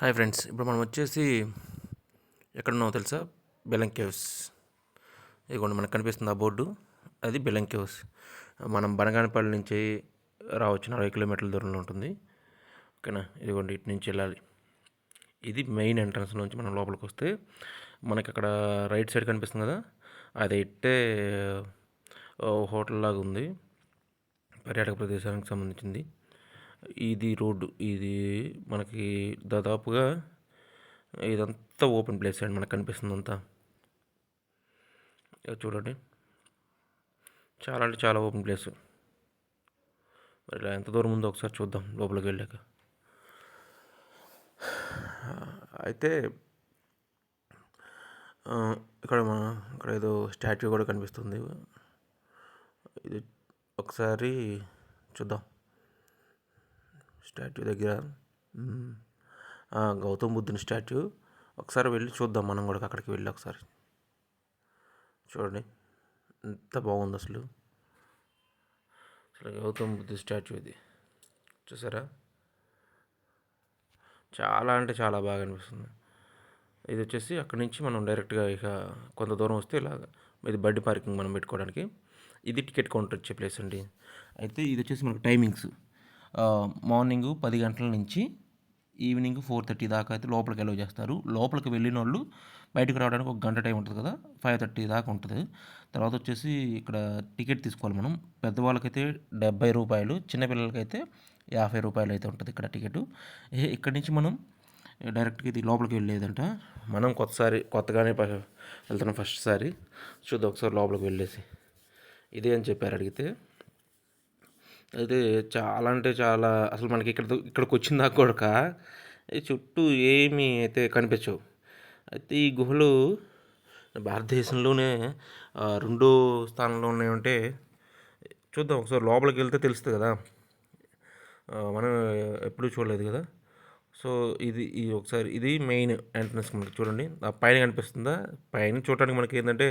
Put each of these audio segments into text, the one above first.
Hi friends ఇప్పుడు మనం వచ్చేసి ఎక్కడున్నామో తెలుసా? బెల్లం కేవ్స్ ఇదిగోండి మనకు కనిపిస్తుంది ఆ బోర్డు. అది బెల్లం కేవ్స్ మనం బనగానపల్లి నుంచి రావచ్చు నలభై కిలోమీటర్ల దూరంలో ఉంటుంది. ఓకేనా? ఇదిగోండి ఇటు నుంచి వెళ్ళాలి. ఇది మెయిన్ ఎంట్రన్స్ నుంచి మనం లోపలికి వస్తే మనకి అక్కడ రైట్ సైడ్ కనిపిస్తుంది కదా? అది ఇట్టే హోటల్ లాగా ఉంది. పర్యాటక ప్రదేశానికి సంబంధించింది. ఇది రోడ్డు ఇది మనకి దాదాపుగా ఇదంతా ఓపెన్ ప్లేస్ అండి మనకు కనిపిస్తుంది అంతా చూడండి. చాలా అంటే చాలా ఓపెన్ ప్లేస్. మరి ఎంత దూరం ఉందో ఒకసారి చూద్దాం లోపలికి వెళ్ళాక. అయితే ఇక్కడ మన ఇక్కడ ఏదో స్టాచ్యూ కూడా కనిపిస్తుంది. ఇది ఒకసారి చూద్దాం. స్టాట్యూ దగ్గర. గౌతమ్ బుద్ధుని స్టాట్యూ. ఒకసారి వెళ్ళి చూద్దాం మనం కూడా అక్కడికి వెళ్ళి ఒకసారి. చూడండి. ఎంత బాగుంది అసలు. అసలు గౌతమ్ బుద్ధ స్టాచ్యూ ఇది. చూసారా? చాలా అంటే చాలా బాగా అనిపిస్తుంది. ఇది వచ్చేసి అక్కడి నుంచి మనం డైరెక్ట్గా ఇక కొంత దూరం వస్తే ఇలా ఇది బండి పార్కింగ్ మనం పెట్టుకోవడానికి. ఇది టికెట్ కౌంటర్ వచ్చే ప్లేస్ అండి. అయితే ఇది వచ్చేసి మనకు టైమింగ్స్. మార్నింగ్ పది గంటల నుంచి ఈవినింగ్ ఫోర్ థర్టీ దాకా అయితే లోపలికి అలౌ చేస్తారు. లోపలికి వెళ్ళిన వాళ్ళు బయటకు రావడానికి ఒక గంట టైం ఉంటుంది కదా ఫైవ్ థర్టీ దాకా ఉంటుంది. తర్వాత వచ్చేసి ఇక్కడ టికెట్ తీసుకోవాలి మనం. పెద్దవాళ్ళకైతే డెబ్బై రూపాయలు చిన్నపిల్లలకైతే యాభై రూపాయలు అయితే ఉంటుంది ఇక్కడ టికెట్. ఇక్కడి నుంచి మనం డైరెక్ట్గా ఇది లోపలికి వెళ్ళేదంట. మనం కొత్తసారి కొత్తగానే వెళ్తున్నాం ఫస్ట్ సారి చూద్దాం ఒకసారి లోపలికి వెళ్ళేసి. ఇదే అని చెప్పారు అడిగితే అయితే చాలా అంటే చాలా అసలు మనకి ఇక్కడ ఇక్కడికి వచ్చిన దాకా కూడా చుట్టూ ఏమీ అయితే కనిపించవు. అయితే ఈ గుహలు భారతదేశంలోనే రెండో స్థానంలో ఉన్నాయంటే చూద్దాం ఒకసారి లోపలికి వెళ్తే తెలుస్తుంది కదా. మనం ఎప్పుడూ చూడలేదు కదా. సో ఇది ఇది ఒకసారి ఇది మెయిన్ ఎంట్రన్స్ మనకి చూడండి. ఆ పైన కనిపిస్తుందా? పైన చూడటానికి మనకి ఏంటంటే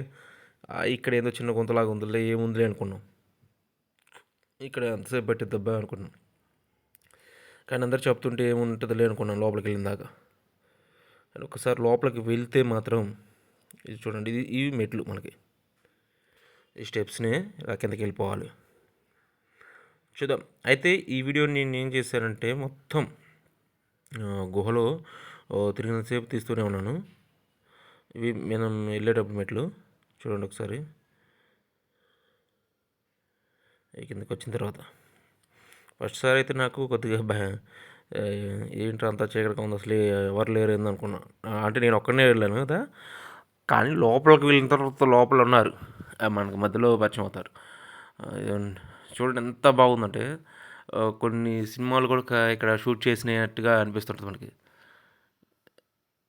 ఇక్కడ ఏదో చిన్న గుంతలాగా ఉందిలే ఏముందిలే అనుకున్నాం. ఇక్కడ ఎంతసేపు పెట్టి దెబ్బ అనుకున్నాను. కానీ అందరు చెప్తుంటే ఏముంటుంది అనుకున్నాను లోపలికి వెళ్ళిన దాకా. ఒకసారి లోపలికి వెళ్తే మాత్రం ఇది చూడండి ఇది ఇవి మెట్లు మనకి. ఈ స్టెప్స్ని ఇలా కిందకి వెళ్ళిపోవాలి. చూద్దాం. అయితే ఈ వీడియో నేను ఏం చేశానంటే మొత్తం గుహలో తిరిగినంతసేపు తీస్తూనే ఉన్నాను. ఇవి మనం వెళ్ళేటప్పుడు మెట్లు. చూడండి ఒకసారి. కిందకి వచ్చిన తర్వాత. ఫస్ట్ సారి అయితే నాకు కొద్దిగా భయం ఏంటో అంతా చీకటిగా ఉంది అసలు ఎవరు లేరు అనుకున్నా. అంటే నేను ఒక్కనే వెళ్ళాను కదా. కానీ లోపలికి వెళ్ళిన తర్వాత లోపల ఉన్నారు. మనకు మధ్యలో పరిచయం అవుతారు. చూడండి ఎంత బాగుందంటే కొన్ని సినిమాలు కూడా ఇక్కడ షూట్ చేసినట్టుగా అనిపిస్తుంటుంది మనకి.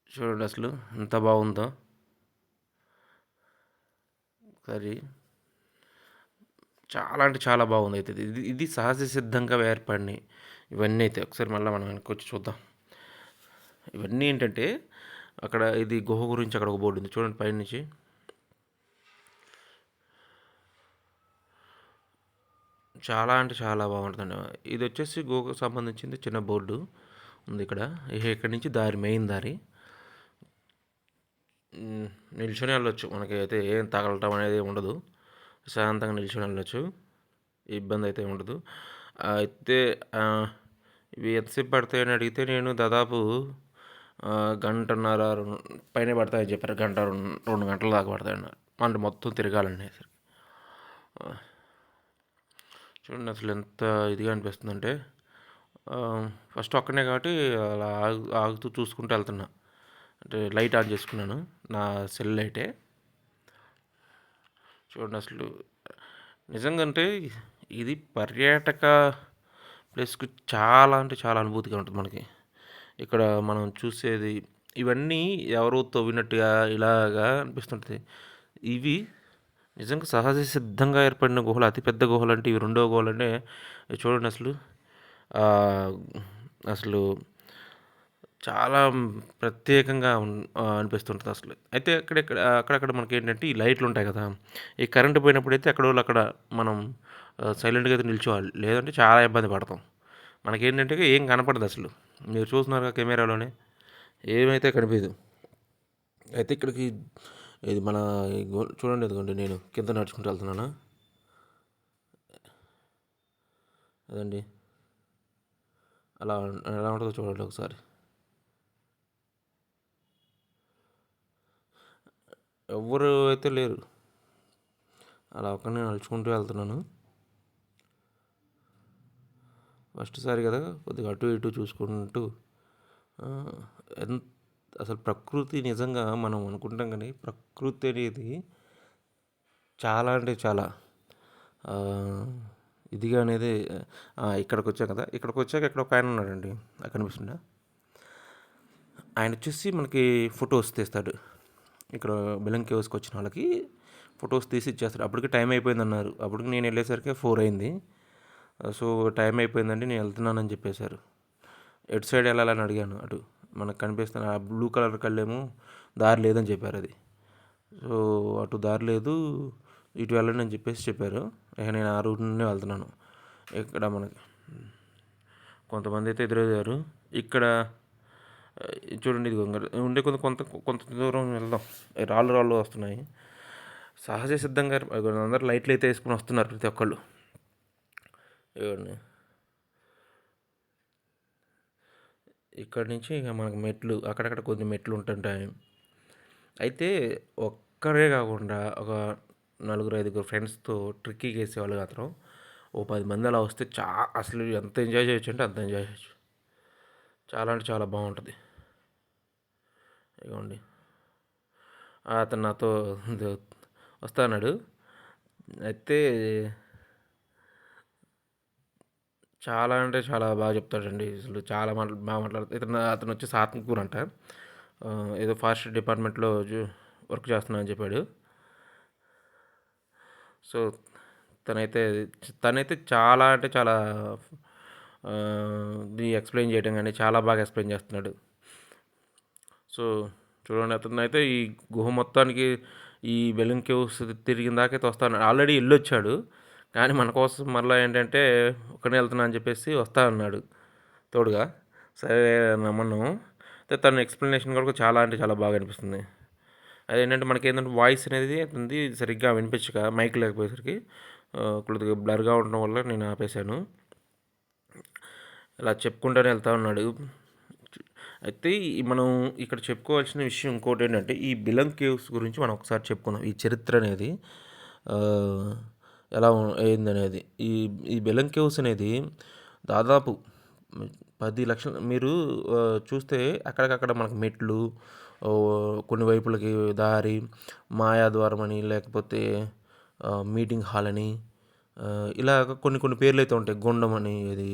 చూడండి అసలు ఎంత బాగుందో. సరే చాలా అంటే చాలా బాగుంది అయితే ఇది ఇది సహజ సిద్ధంగా ఏర్పడినాయి. ఇవన్నీ అయితే ఒకసారి మళ్ళీ మనం వెనక్కి వచ్చి చూద్దాం. ఇవన్నీ ఏంటంటే అక్కడ ఇది గుహ గురించి అక్కడ ఒక బోర్డు ఉంది. చూడండి పైనుంచి చాలా అంటే చాలా బాగుంటుందండి. ఇది వచ్చేసి గుహకు సంబంధించింది చిన్న బోర్డు ఉంది ఇక్కడ. ఇక్కడ నుంచి దారి మెయిన్ దారి. నిల్చొని వెళ్ళొచ్చు. మనకి అయితే ఏం తగలటం అనేది ఉండదు. ప్రశాంతంగా నిల్చొని వెళ్ళచ్చు ఇబ్బంది అయితే ఉండదు. అయితే ఇవి ఎంతసేపు పడతాయని అడిగితే నేను దాదాపు గంటన్నర పైన పడతాయని చెప్పారు. గంట రెండు గంటల దాకా పడతాయన్నారు అంటే మొత్తం తిరగాలండి అసలు చూడండి అసలు ఎంత ఇదిగా అనిపిస్తుంది అంటే ఫస్ట్ ఒక్కనే కాబట్టి అలా ఆగు ఆగుతూ చూసుకుంటూ వెళ్తున్నా. అంటే లైట్ ఆన్ చేసుకున్నాను. నా సెల్ లైటే చూడండి అసలు. నిజంగా అంటే ఇది పర్యాటక ప్లేస్కి చాలా అంటే చాలా అనుభూతిగా ఉంటుంది మనకి. ఇక్కడ మనం చూసేది ఇవన్నీ ఎవరో తవ్వినట్టుగా ఇలాగా అనిపిస్తుంటుంది. ఇవి నిజంగా సహజ సిద్ధంగా ఏర్పడిన గుహలు అతిపెద్ద గుహలు అంటే ఇవి రెండో గుహలు అంటే చూడండి అసలు. అసలు చాలా ప్రత్యేకంగా అనిపిస్తుంటుంది అసలు. అయితే అక్కడెక్కడ అక్కడక్కడ మనకి ఏంటంటే ఈ లైట్లు ఉంటాయి కదా ఈ కరెంటు పోయినప్పుడు అయితే అక్కడ వాళ్ళు అక్కడ మనం సైలెంట్గా అయితే నిల్చోవాలి. లేదంటే చాలా ఇబ్బంది పడతాం. మనకేంటంటే ఏం కనపడదు అసలు. మీరు చూస్తున్నారు కెమెరాలోనే. ఏమైతే కనిపించదు అయితే ఇక్కడికి ఇది మన గో- చూడండి ఇదిగోండి నేను కింద నడుచుకుంటూ వెళ్తున్నాను? అదండి. అలా ఎలా ఉంటుందో చూడండి ఒకసారి. ఎవ్వరు అయితే లేరు. అలా నేను నడుచుకుంటూ వెళ్తున్నాను. ఫస్ట్ సారి కదా కొద్దిగా అటు ఇటు చూసుకుంటూ ఎంత అసలు ప్రకృతి నిజంగా మనం అనుకుంటాం కానీ ప్రకృతి అనేది చాలా అంటే చాలా ఇదిగా అనేది ఇక్కడికి వచ్చాం కదా ఇక్కడికి వచ్చాక ఇక్కడ ఒక ఆయన ఉన్నాడండి. అక్కడ కనిపిస్తుందా? ఆయన వచ్చేసి మనకి ఫొటోస్ తీస్తాడు. ఇక్కడ బెలం కేవ్స్కి వచ్చిన వాళ్ళకి ఫొటోస్ తీసి ఇచ్చేస్తారు అప్పటికి టైం అయిపోయింది అన్నారు అప్పటికి నేను వెళ్ళేసరికి ఫోర్ అయింది. సో టైం అయిపోయిందండి నేను వెళ్తున్నానని చెప్పేశారు. ఎటు సైడ్ వెళ్ళాలని అడిగాను. అటు మనకు కనిపిస్తున్న ఆ బ్లూ కలర్ కళ్ళేమో దారి లేదని చెప్పారు అది. సో అటు దారి లేదు ఇటు వెళ్ళండి అని చెప్పేసి చెప్పారు. ఇక నేను ఆ రూట్ నుండి వెళ్తున్నాను. ఇక్కడ మనకి కొంతమంది అయితే ఎదురయ్యారు. ఇక్కడ చూడండి ఇది ఉండే కొంత కొంత కొంత దూరం వెళ్దాం. రాళ్ళు రాళ్ళు వస్తున్నాయి. సహజ సిద్ధంగా అందరు లైట్లు అయితే వేసుకుని వస్తున్నారు ప్రతి ఒక్కళ్ళు. ఇవ్వండి ఇక్కడ నుంచి ఇక మనకు మెట్లు అక్కడక్కడ కొన్ని మెట్లు ఉంటుంటాయి. అయితే ఒక్కరే కాకుండా ఒక నలుగురు ఐదుగురు ఫ్రెండ్స్తో ట్రిక్కీ వేసేవాళ్ళు మాత్రం ఓ పది మంది అలా వస్తే చా అసలు ఎంత ఎంజాయ్ చేయొచ్చు అంటే అంత ఎంజాయ్ చేయొచ్చు. చాలా అంటే చాలా బాగుంటుంది. ఇగోండి. అతను నాతో వస్తాడు అయితే చాలా అంటే చాలా బాగా చెప్తాడండి. అసలు చాలా మాట్లా బాగా మాట్లాడుతాడు ఇతను అతను వచ్చి ఆత్మకూరు అంట. ఏదో ఫారెస్ట్ డిపార్ట్మెంట్లో వర్క్ చేస్తున్నా అని చెప్పాడు. సో తనైతే తనైతే చాలా అంటే చాలా ఎక్స్ప్లెయిన్ చేయడం కానీ చాలా బాగా ఎక్స్ప్లెయిన్ చేస్తున్నాడు. సో చూడండి అతను అయితే ఈ గుహ మొత్తానికి ఈ బెలూన్ కేవ్స్ తిరిగిన దాకైతే వస్తాను. ఆల్రెడీ వెళ్ళొచ్చాడు కానీ మన కోసం మరలా ఏంటంటే ఒక్కనే వెళ్తున్నా అని చెప్పేసి వస్తా అన్నాడు తోడుగా. సరే నమ్మను. అయితే తన ఎక్స్ప్లెనేషన్ కూడా చాలా అంటే చాలా బాగా అనిపిస్తుంది. అదేంటంటే మనకి ఏంటంటే వాయిస్ అనేది ఉంది సరిగ్గా వినిపించక మైక్ లేకపోయేసరికి కొద్దిగా బ్లర్గా ఉండడం వల్ల నేను ఆపేశాను. ఇలా చెప్పుకుంటూనే వెళ్తా ఉన్నాడు. అయితే మనం ఇక్కడ చెప్పుకోవాల్సిన విషయం ఇంకోటి ఏంటంటే ఈ బిలం కేవ్స్ గురించి మనం ఒకసారి చెప్పుకున్నాం ఈ చరిత్ర అనేది ఎలా అయిందనేది ఈ ఈ బెలం కేవ్స్ అనేది దాదాపు పది లక్షల మీరు చూస్తే అక్కడికక్కడ మనకు మెట్లు కొన్ని వైపులకి దారి మాయాద్వారం అని లేకపోతే మీటింగ్ హాల్ అని ఇలా కొన్ని కొన్ని పేర్లు అయితే ఉంటాయి. గుండం అని ఇది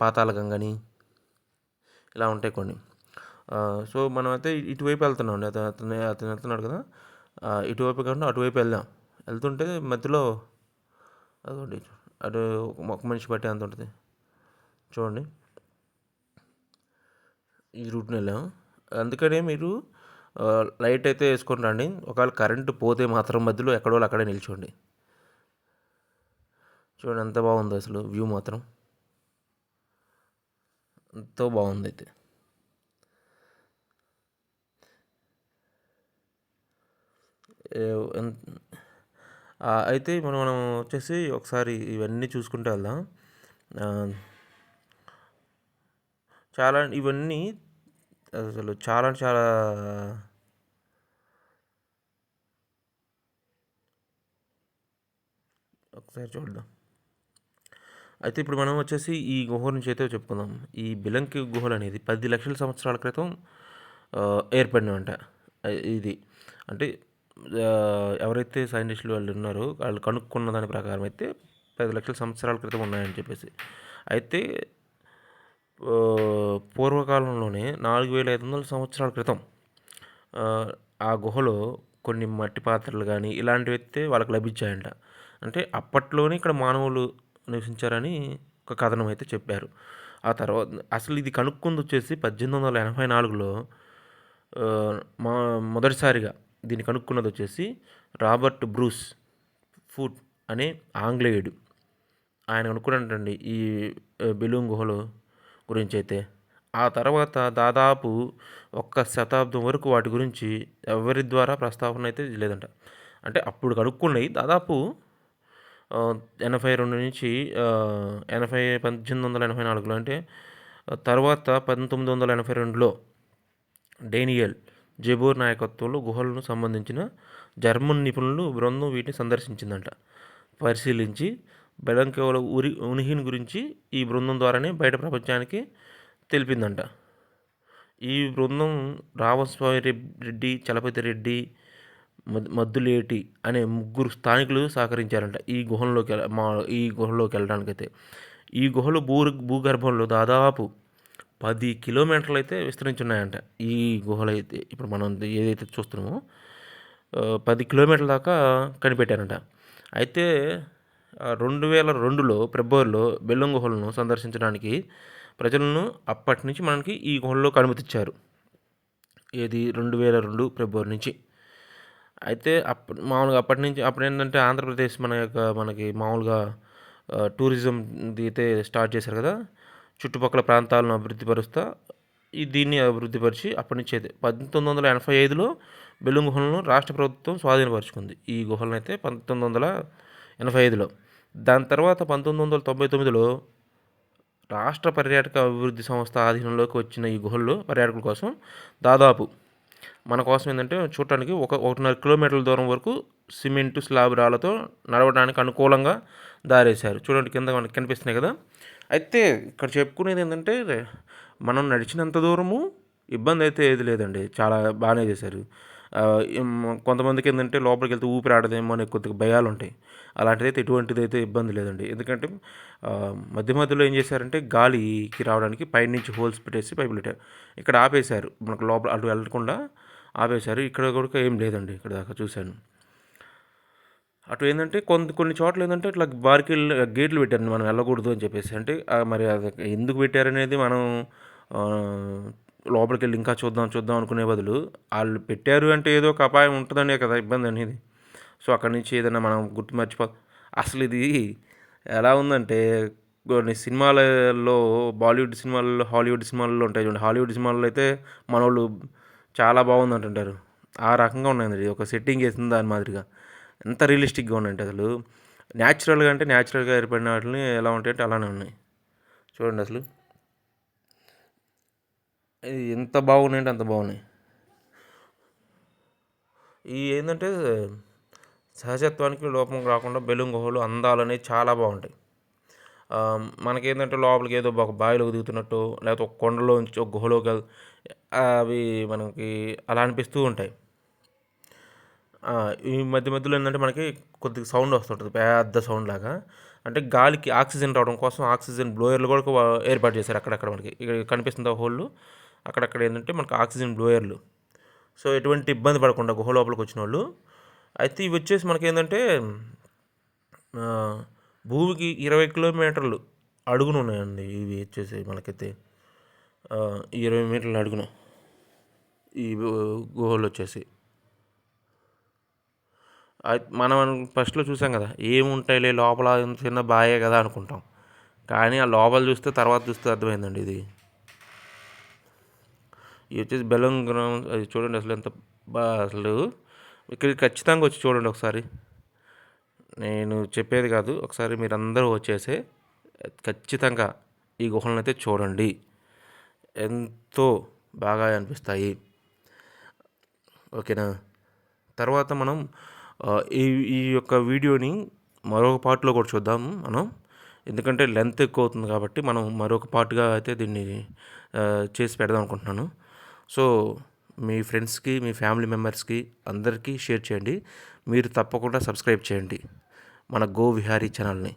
పాతాళ ఇలా ఉంటాయి కొన్ని. సో మనం అయితే ఇటువైపు వెళ్తున్నాం అండి అతను అతను అతను వెళ్తున్నాడు కదా. ఇటువైపు కాకుండా అటువైపు వెళ్దాం. వెళ్తుంటే మధ్యలో అదొకటి అటు ఒక మనిషి పట్టే అంత ఉంటుంది. చూడండి. ఈ రూట్ని వెళ్ళాం. అందుకనే మీరు లైట్ అయితే వేసుకొని రండి. ఒకవేళ కరెంటు పోతే మాత్రం మధ్యలో ఎక్కడో వాళ్ళు అక్కడే నిల్చోండి. చూడండి ఎంత బాగుందో అసలు వ్యూ మాత్రం. ఎంతో బాగుంది అయితే అయితే మనం మనం వచ్చేసి ఒకసారి ఇవన్నీ చూసుకుంటూ వెళ్దాం. చాలా ఇవన్నీ అసలు చాలా చాలా ఒకసారి చూద్దాం. అయితే ఇప్పుడు మనం వచ్చేసి ఈ గుహ నుంచి అయితే చెప్పుకుందాం. ఈ బిలంకి గుహలు అనేది పది లక్షల సంవత్సరాల క్రితం ఏర్పడినవంట. ఇది. అంటే ఎవరైతే సైంటిస్టులు వాళ్ళు ఉన్నారో వాళ్ళు కనుక్కున్న దాని ప్రకారం అయితే పది లక్షల సంవత్సరాల క్రితం ఉన్నాయని చెప్పేసి. అయితే పూర్వకాలంలోనే నాలుగు వేల ఐదు వందల సంవత్సరాల క్రితం ఆ, ఆ గుహలో కొన్ని మట్టి పాత్రలు కానీ ఇలాంటివి అయితే వాళ్ళకి లభించాయంట. అంటే అప్పట్లోనే ఇక్కడ మానవులు నివసించారని ఒక కథనం అయితే చెప్పారు. ఆ తర్వాత అసలు ఇది కనుక్కుంది వచ్చేసి పద్దెనిమిది వందల ఎనభై నాలుగులో మా మొదటిసారిగా దీన్ని కనుక్కున్నది వచ్చేసి రాబర్ట్ బ్రూస్ ఫుడ్ అనే ఆంగ్లేయుడు. ఆయన కనుక్కున్నట్టండి ఈ బెలూన్ గుహలో గురించి అయితే ఆ తర్వాత దాదాపు ఒక్క శతాబ్దం వరకు వాటి గురించి ఎవరి ద్వారా ప్రస్తావన అయితే లేదంట. అంటే అప్పుడు కనుక్కున్నాయి దాదాపు ఎనభై రెండు నుంచి ఎనభై పద్దెనిమిది వందల ఎనభై నాలుగులో అంటే తర్వాత పంతొమ్మిది వందల ఎనభై రెండులో డేనియల్ జెబోర్ నాయకత్వంలో గుహలను సంబంధించిన జర్మన్ నిపుణులు బృందం వీటిని సందర్శించిందంట. పరిశీలించి బెడంకేవల ఉరి ఉనిహిని గురించి ఈ బృందం ద్వారానే బయట ప్రపంచానికి తెలిపిందంట. ఈ బృందం రామస్వామి రెడ్డి చలపతి రెడ్డి మద్దులేటి అనే ముగ్గురు స్థానికులు సహకరించారంట. ఈ గుహంలోకి మా ఈ గుహలోకి వెళ్ళడానికైతే. ఈ గుహలు భూ భూగర్భంలో దాదాపు పది కిలోమీటర్లు అయితే విస్తరించున్నాయంట. ఈ గుహలు అయితే ఇప్పుడు మనం ఏదైతే చూస్తున్నామో పది కిలోమీటర్ల దాకా కనిపెట్టారంట. అయితే రెండు వేల రెండులో ఫిబ్రవరిలో బెల్లం గుహలను సందర్శించడానికి ప్రజలను అప్పటి నుంచి మనకి ఈ గుహల్లోకి అనుమతిచ్చారు. ఏది? రెండు వేల రెండు ఫిబ్రవరి నుంచి. అయితే అప్ మామూలుగా అప్పటి నుంచి అప్పుడు ఏంటంటే ఆంధ్రప్రదేశ్ మన యొక్క మనకి మామూలుగా టూరిజంది టూరిజం ఇది అయితే స్టార్ట్ చేశారు కదా చుట్టుపక్కల ప్రాంతాలను అభివృద్ధి పరుస్తా ఈ దీన్ని అభివృద్ధిపరిచి అప్పటి నుంచి అయితే పంతొమ్మిది వందల ఎనభై ఐదులో బెలూం గుహలను రాష్ట్ర ప్రభుత్వం స్వాధీనపరుచుకుంది. ఈ గుహలను అయితే పంతొమ్మిది వందల ఎనభై ఐదులో. దాని తర్వాత పంతొమ్మిది వందల తొంభై తొమ్మిదిలో రాష్ట్ర పర్యాటక అభివృద్ధి సంస్థ ఆధీనంలోకి వచ్చిన ఈ గుహల్లో పర్యాటకుల కోసం దాదాపు మన కోసం ఏంటంటే చూడటానికి ఒక ఒకటిన్నర కిలోమీటర్ల దూరం వరకు సిమెంట్ స్లాబ్ రాళ్ళతో నడవడానికి అనుకూలంగా దారేశారు. చూడండి కింద మనకి కనిపిస్తున్నాయి కదా. అయితే ఇక్కడ చెప్పుకునేది ఏంటంటే మనం నడిచినంత దూరము ఇబ్బంది అయితే ఏది లేదండి. చాలా బాగానే చేశారు. కొంతమందికి ఏంటంటే లోపలికి వెళ్తే ఊపిరి ఆడదేమో అనే కొద్దిగా భయాలు ఉంటాయి అలాంటిదైతే ఎటువంటిది అయితే ఇబ్బంది లేదండి. ఎందుకంటే మధ్య మధ్యలో ఏం చేశారంటే గాలికి రావడానికి పైనుంచి హోల్స్ పెట్టేసి పైపులు పెట్టారు. ఇక్కడ ఆపేశారు. మనకు లోపల అటు వెళ్ళకుండా ఆపేశారు. ఇక్కడ కూడా ఏం లేదండి. ఇక్కడ దాకా చూశాను. అటు ఏంటంటే కొన్ని కొన్ని చోట్ల ఏంటంటే ఇట్లా బార్కిల్ గేట్లు పెట్టారు మనం వెళ్ళకూడదు అని చెప్పేసి. అంటే మరి అది ఎందుకు పెట్టారనేది మనం లోపలికి వెళ్ళి ఇంకా చూద్దాం చూద్దాం అనుకునే బదులు వాళ్ళు పెట్టారు అంటే ఏదో ఒక అపాయం ఉంటుందనే కదా ఇబ్బంది అనేది. సో అక్కడి నుంచి ఏదైనా మనం గుర్తు మర్చిపో అసలు ఇది ఎలా ఉందంటే కొన్ని సినిమాలలో బాలీవుడ్ సినిమాలలో హాలీవుడ్ సినిమాలలో ఉంటాయి చూడండి. హాలీవుడ్ సినిమాల్లో అయితే మనోళ్ళు చాలా బాగుంది అంటుంటారు ఆ రకంగా ఉన్నాయండి. ఇది ఒక సెట్టింగ్ వేసింది దాని మాదిరిగా. ఎంత రియలిస్టిక్గా ఉన్నాయంటే అసలు. న్యాచురల్గా అంటే న్యాచురల్గా ఏర్పడిన వాటిని ఎలా ఉంటాయంటే అలానే ఉన్నాయి. చూడండి అసలు. ఎంత బాగున్నాయంటే అంత బాగున్నాయి. ఈ ఏంటంటే సహజత్వానికి లోపం రాకుండా బెలూన్ గుహలు అందాలు అనేవి చాలా బాగుంటాయి. మనకేంటంటే లోపలికి ఏదో ఒక బావిలో దిగుతున్నట్టు లేకపోతే ఒక కొండలో ఉంచి ఒక గుహలోకి అవి మనకి అలా అనిపిస్తూ ఉంటాయి. ఈ మధ్య మధ్యలో ఏంటంటే మనకి కొద్దిగా సౌండ్ వస్తుంటుంది పెద్ద సౌండ్ లాగా. అంటే గాలికి ఆక్సిజన్ రావడం కోసం ఆక్సిజన్ బ్లోయర్లు కూడా ఏర్పాటు చేశారు అక్కడక్కడ మనకి. ఇక్కడ కనిపిస్తుంది హోళ్ళు అక్కడక్కడ ఏంటంటే మనకి ఆక్సిజన్ బ్లోయర్లు. సో ఎటువంటి ఇబ్బంది పడకుండా గుహ లోపలికి వచ్చిన వాళ్ళు అయితే ఇవి వచ్చేసి మనకి ఏంటంటే భూమికి ఇరవై కిలోమీటర్లు అడుగున ఉన్నాయండి ఇవి వచ్చేసి మనకైతే ఇరవై మీటర్లు అడుగున ఈ గుహలు వచ్చేసి. మనం ఫస్ట్లో చూసాం కదా ఏముంటాయిలే లోపల చిన్న బాయే కదా అనుకుంటాం. కానీ ఆ లోపల చూస్తే తర్వాత చూస్తే అర్థమైందండి ఇది. ఇది వచ్చేసి బెలం గ్రౌండ్ అది చూడండి అసలు ఎంత బా అసలు ఇక్కడికి ఖచ్చితంగా వచ్చి చూడండి ఒకసారి. నేను చెప్పేది కాదు ఒకసారి మీరందరూ వచ్చేసే ఖచ్చితంగా ఈ గుహలను అయితే చూడండి. ఎంతో బాగా అనిపిస్తాయి. ఓకేనా? తర్వాత మనం ఈ ఈ యొక్క వీడియోని మరొక పార్ట్లో కూడా చూద్దాం మనం. ఎందుకంటే లెంత్ ఎక్కువ అవుతుంది కాబట్టి మనం మరొక పార్ట్గా అయితే దీన్ని చేసి పెడదాం అనుకుంటున్నాను. సో మీ ఫ్రెండ్స్కి మీ ఫ్యామిలీ మెంబర్స్కి అందరికీ షేర్ చేయండి. మీరు తప్పకుండా సబ్స్క్రైబ్ చేయండి మన గో విహారీ ఛానల్ని.